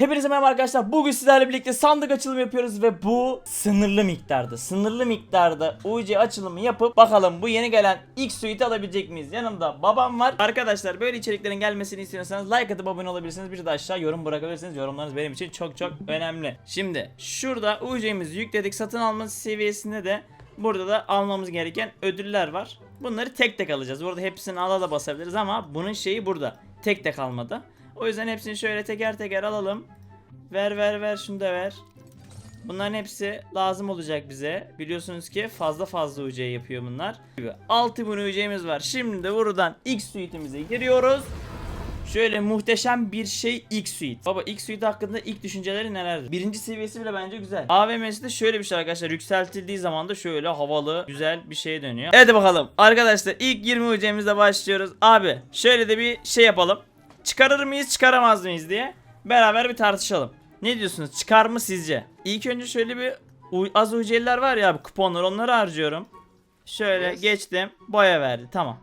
Hepinize merhaba arkadaşlar. Bugün sizlerle birlikte sandık açılımı yapıyoruz ve bu sınırlı miktarda. Sınırlı miktarda UC açılımı yapıp bakalım bu yeni gelen ilk suite'i alabilecek miyiz? Yanımda babam var. Arkadaşlar böyle içeriklerin gelmesini istiyorsanız like atıp abone olabilirsiniz. Bir de aşağı yorum bırakabilirsiniz. Yorumlarınız benim için çok çok önemli. Şimdi şurada UC'mizi yükledik. Satın alma seviyesinde de burada da almamız gereken ödüller var. Bunları tek tek alacağız. Burada hepsini ala da basabiliriz ama bunun şeyi burada. Tek tek almada. O yüzden hepsini şöyle teker teker alalım. Ver ver ver şunu da ver. Bunların hepsi lazım olacak bize. Biliyorsunuz ki fazla fazla UC yapıyor bunlar. 6000 UC'miz var. Şimdi de buradan X suite'imize giriyoruz. Şöyle muhteşem bir şey X Suite. Baba X Suite hakkında ilk düşünceleri nelerdir? Birinci seviyesi bile bence güzel. AVM'si de şöyle bir şey arkadaşlar. Yükseltildiği zaman da şöyle havalı, güzel bir şey dönüyor. Hadi bakalım. Arkadaşlar ilk 20 UC'mizle başlıyoruz. Abi şöyle de bir şey yapalım. Çıkarır mıyız çıkaramaz mıyız diye beraber bir tartışalım. Ne diyorsunuz? Çıkar mı sizce? İlk önce şöyle bir az UC'liler var ya bu kuponlar onları harcıyorum. Şöyle Yes. geçtim. Boya verdi. Tamam.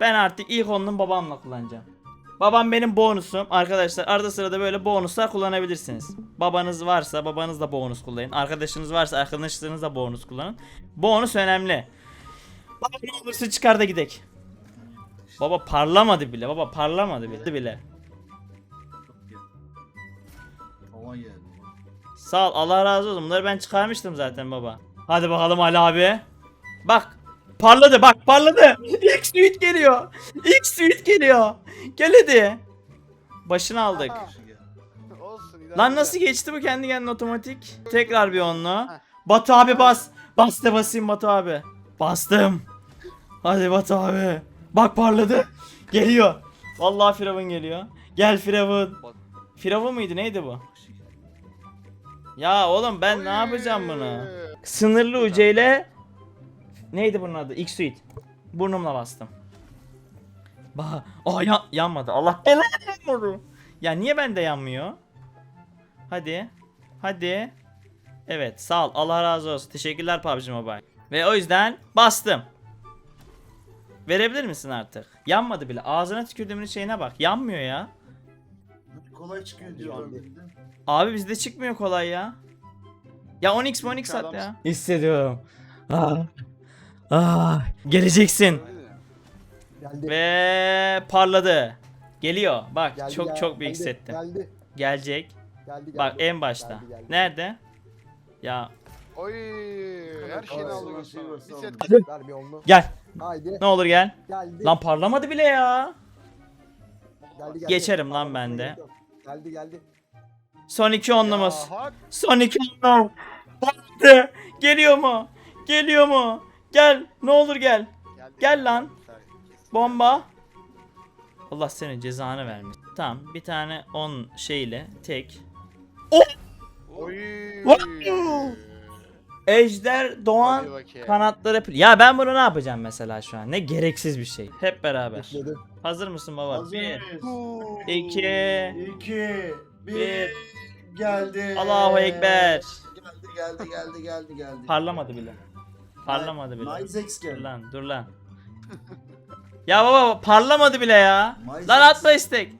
Ben artık ilk onun babamla kullanacağım. Babam benim bonusum. Arkadaşlar arada sırada böyle bonuslar kullanabilirsiniz. Babanız varsa babanız da bonus kullanın. Arkadaşınız varsa arkadaşlarınız da bonus kullanın. Bonus önemli. Baba ne olursa çıkar da gidek. Baba parlamadı bile. Baba parlamadı bile. bile. Sağ ol Allah razı olsun. Bunları ben çıkarmıştım zaten baba. Hadi bakalım Ali abi. Bak. Parladı bak parladı. İlk suite geliyor. İlk suite geliyor. Gel hadi. Başını aldık. Olsun. Lan nasıl geçti bu kendi kendine otomatik? Tekrar bir onlu. Batu abi bas. Bas da basayım Batu abi. Bastım. Hadi Batu abi. Bak parladı. Geliyor. Vallahi Firavun geliyor. Gel Firavun. Firavun muydu neydi bu? Ya oğlum ben ne yapacağım bunu? Sınırlı UC ile neydi bunun adı? X Suite. Burnumla bastım. Bah, aa ya- yanmadı. Allah belanı. Ya niye bende yanmıyor? Hadi. Hadi. Evet, sağ ol. Allah razı olsun. Teşekkürler PUBG Mobile. Ve o yüzden bastım. Verebilir misin artık? Yanmadı bile. Ağzına tükürdüğümün şeyine bak. Yanmıyor ya. Kolay çıkıyor bildim. Abi bizde çıkmıyor kolay ya. Ya 10x 10x Büyük at ya. Hissediyorum. Ah. Ah. Geleceksin. Geldi. Ve parladı. Geliyor. Bak geldi, çok geldi, çok büyük geldi, hissettim. Geldi. Gelecek. Geldi. Bak geldi. en başta. Geldi, geldi. Nerede? Ya Oy her şeyini aldı Bir set Ver bir onlu. gel. Haydi. Ne olur gel. Geldi. Lan parlamadı bile ya. geldi, geldi. Geçerim lan ben de. Geldi geldi. Son iki onlumuz. Hak. Son iki onlum. Parladı. Geliyor mu? Geliyor mu? Gel. Ne olur gel. Geldi. Gel lan. Bomba. Allah senin cezanı vermiş. Tamam bir tane 10 şeyle tek. Oy. Wow. Ejder Doğan Hadi bakayım. Ya ben bunu ne yapacağım mesela şu an? Ne gereksiz bir şey. Hep beraber. Bekledi. Hazır mısın baba? Bir, iki, İki. bir. Bir. Geldi. Allahu Ekber. Geldi geldi geldi geldi geldi. Parlamadı bile. Parlamadı bile. Nice X Dur geldi. lan dur lan. ya baba parlamadı bile ya. Lan atma istek.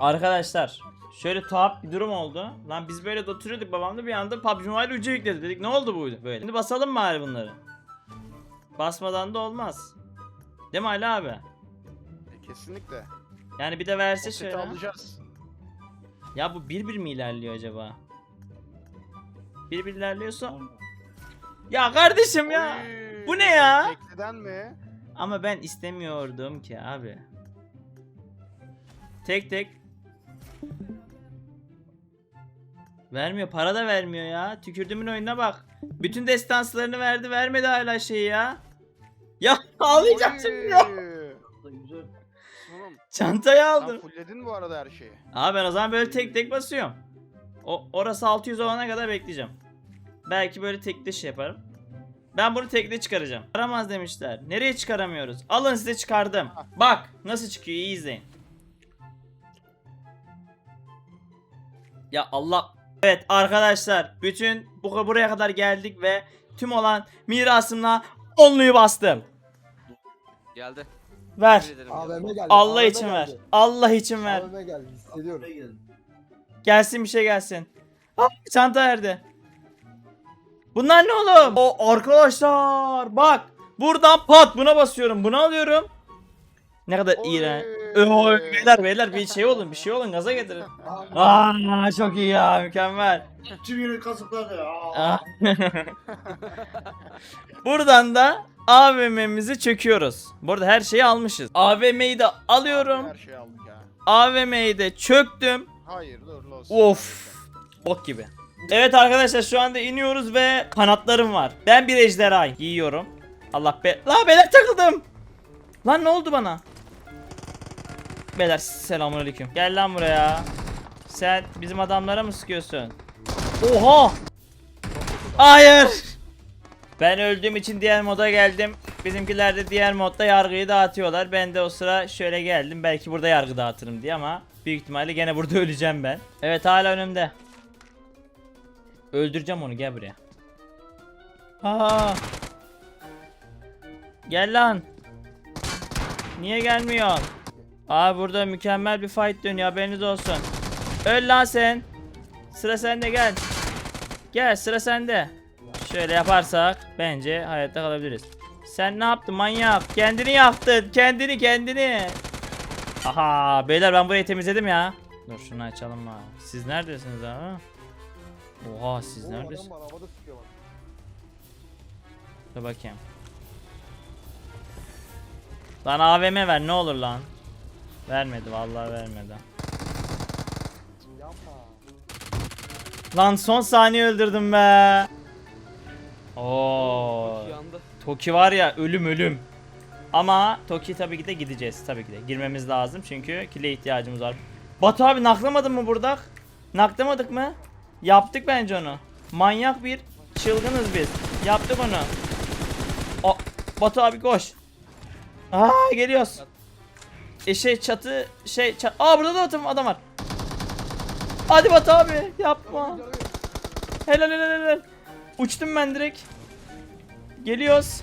Arkadaşlar şöyle tuhaf bir durum oldu. Lan biz böyle de oturuyorduk babamla bir anda PUBG Mobile ucu yükledi dedik. Ne oldu bu böyle? Şimdi basalım mı bari bunları? Basmadan da olmaz. Değil mi Ali abi? E, Kesinlikle. Yani bir de verse O şöyle. alacağız. Ya bu bir bir mi ilerliyor acaba? Bir bir ilerliyorsa. Ya kardeşim ya. Oy. Bu ne ya? Tekliden mi? Ama ben istemiyordum ki abi. Tek tek. Vermiyor. Para da vermiyor ya. Tükürdümün oyununa bak. Bütün destanslarını verdi. Vermedi hala şeyi ya. Ya ağlayacağım şimdi ya. Oğlum, Çantayı sen aldım. fullledin bu arada her şeyi. Abi ben o zaman böyle tek tek basıyorum. O orası 600 olana kadar bekleyeceğim. Belki böyle tekli şey yaparım. Ben bunu tekli çıkaracağım. Çıkaramaz demişler. Nereye çıkaramıyoruz? Alın size çıkardım. Bak nasıl çıkıyor iyi izleyin. Ya Allah. Evet arkadaşlar bütün bu buraya kadar geldik ve tüm olan mirasımla onluyu bastım. Geldi. Ver. AVM geldi. Allah AVM için ver. geldi. Allah için ver. AVM geldi. Hissediyorum. Gelsin bir şey gelsin. Ah, çanta verdi. Bunlar ne oğlum? O arkadaşlar bak. Buradan pat buna basıyorum. Bunu alıyorum. Ne kadar Oy. iğrenç. Oy, beyler beyler bir şey olun bir şey olun gaza getirin. Aa çok iyi ya mükemmel. Tüm yeri kazıkladı. Aa. Buradan da AVM'mizi çöküyoruz. Burada her şeyi almışız. AVM'yi de alıyorum. Her şeyi aldık ya. AVM'yi de çöktüm. Hayırlı uğurlu olsun. Of. Bok gibi. Evet arkadaşlar şu anda iniyoruz ve kanatlarım var. Ben bir ejderha giyiyorum. Allah be... La beyler takıldım. Lan ne oldu bana? Beyler selamünaleyküm. Gel lan buraya. Sen bizim adamlara mı sıkıyorsun? Oha! Hayır! Ben öldüğüm için diğer moda geldim. Bizimkiler de diğer modda yargıyı dağıtıyorlar. Ben de o sıra şöyle geldim. Belki burada yargı dağıtırım diye ama büyük ihtimalle gene burada öleceğim ben. Evet hala önümde. Öldüreceğim onu gel buraya. Aa. Gel lan. Niye gelmiyor? Aa burada mükemmel bir fight dönüyor haberiniz olsun. Öl lan sen. Sıra sende gel. Gel sıra sende. Şöyle yaparsak bence hayatta kalabiliriz. Sen ne yaptın manyak? Kendini yaktın. Kendini kendini. Aha beyler ben burayı temizledim ya. Dur şunu açalım ha. Siz neredesiniz ha? Oha siz Oğlum neredesiniz? var. Dur bakayım. Lan AVM ver ne olur lan. Vermedi vallahi vermedi. Lan son saniye öldürdüm be. Oo. Toki var ya ölüm ölüm. Ama Toki tabii ki de gideceğiz tabii ki de. Girmemiz lazım çünkü kile ihtiyacımız var. Batu abi naklamadın mı burada? Naklamadık mı? Yaptık bence onu. Manyak bir çılgınız biz. Yaptık onu. O Batu abi koş. Aa geliyoruz. E şey çatı şey çat Aa burada da adam, adam var. Hadi Batu abi yapma. Helal helal helal. Uçtum ben direkt. Geliyoruz.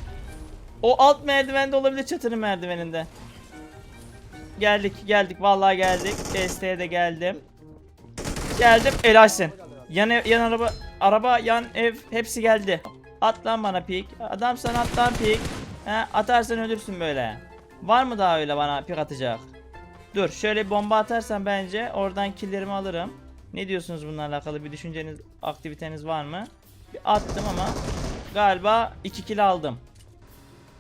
O alt merdivende olabilir çatının merdiveninde. Geldik geldik vallahi geldik. Desteğe de geldim. Geldim helalsin. Yan ev, yan araba araba yan ev hepsi geldi. At lan bana pik. Adam sana at lan pik. He, atarsan ölürsün böyle. Var mı daha öyle bana pik atacak? Dur şöyle bir bomba atarsan bence oradan killerimi alırım. Ne diyorsunuz bununla alakalı bir düşünceniz, aktiviteniz var mı? Bir attım ama galiba 2 kill aldım.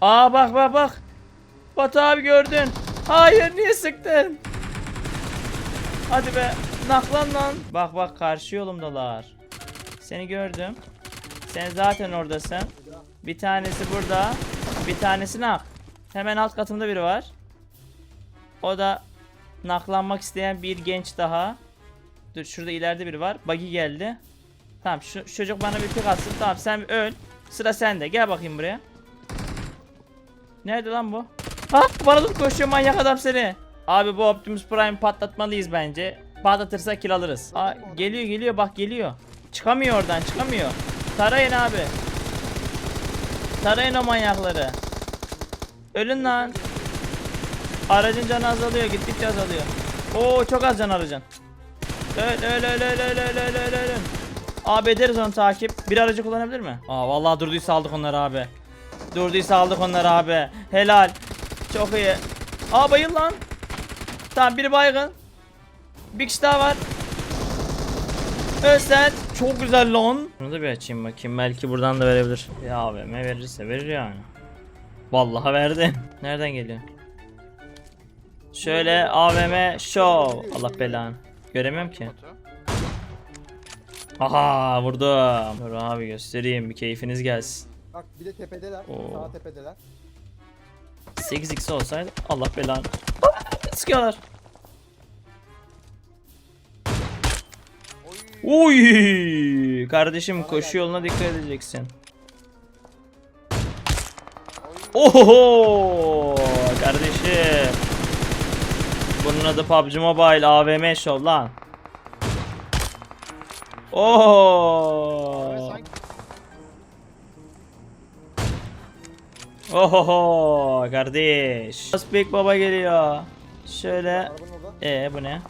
Aa bak bak bak. Batu abi gördün. Hayır niye sıktın? Hadi be. Naklan lan. Bak bak karşı yolumdalar. Seni gördüm. Sen zaten oradasın. Bir tanesi burada. Bir tanesi nak. Hemen alt katımda biri var. O da naklanmak isteyen bir genç daha. Dur şurada ileride biri var. Buggy geldi. Tamam şu, şu çocuk bana bir pik atsın. Tamam sen öl. Sıra sende. Gel bakayım buraya. Nerede lan bu? Ha bana dur koşuyor manyak adam seni. Abi bu Optimus Prime patlatmalıyız bence. Patlatırsa kill alırız. Aa, geliyor geliyor bak geliyor. Çıkamıyor oradan çıkamıyor. Tarayın abi. Tarayın o manyakları. Ölün lan. Aracın canı azalıyor gittikçe azalıyor. Oo çok az can aracın. Öl öl öl öl öl öl öl öl. Abi ederiz onu takip. Bir aracı kullanabilir mi? Aa vallahi durduysa aldık onları abi. Durduysa aldık onları abi. Helal. Çok iyi. Aa bayıl lan. Tamam biri baygın. Bir kişi daha var. Özsen. Çok güzel lan. Bunu da bir açayım bakayım. Belki buradan da verebilir. Ya AVM verirse verir yani. Vallahi verdi. Nereden geliyor? Şöyle AVM show. Allah belanı. Göremiyorum ki. Aha vurdum. Dur abi göstereyim bir keyfiniz gelsin. Bak bir de tepedeler. Oo. Sağ tepedeler. 8x olsaydı Allah belanı. Sıkıyorlar. Oy. Uy kardeşim koşu yoluna dikkat edeceksin. Oho kardeşim. Bunun adı PUBG Mobile AVM Show lan. Oho. Oho kardeş. Big Baba geliyor. Şöyle. Orada. Ee bu ne?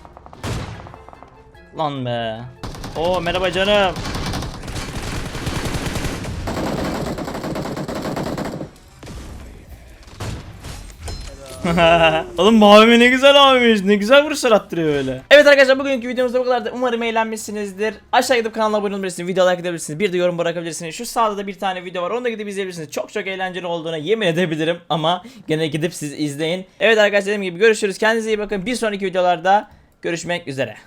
Lan be. Oo merhaba canım. Oğlum mavime ne güzel abiymiş. Ne güzel vuruşlar attırıyor öyle. Evet arkadaşlar bugünkü videomuzda bu kadar. Umarım eğlenmişsinizdir. Aşağı gidip kanala abone olabilirsiniz. Video like edebilirsiniz. Bir de yorum bırakabilirsiniz. Şu sağda da bir tane video var. Onu da gidip izleyebilirsiniz. Çok çok eğlenceli olduğuna yemin edebilirim. Ama gene gidip siz izleyin. Evet arkadaşlar dediğim gibi görüşürüz. Kendinize iyi bakın. Bir sonraki videolarda görüşmek üzere.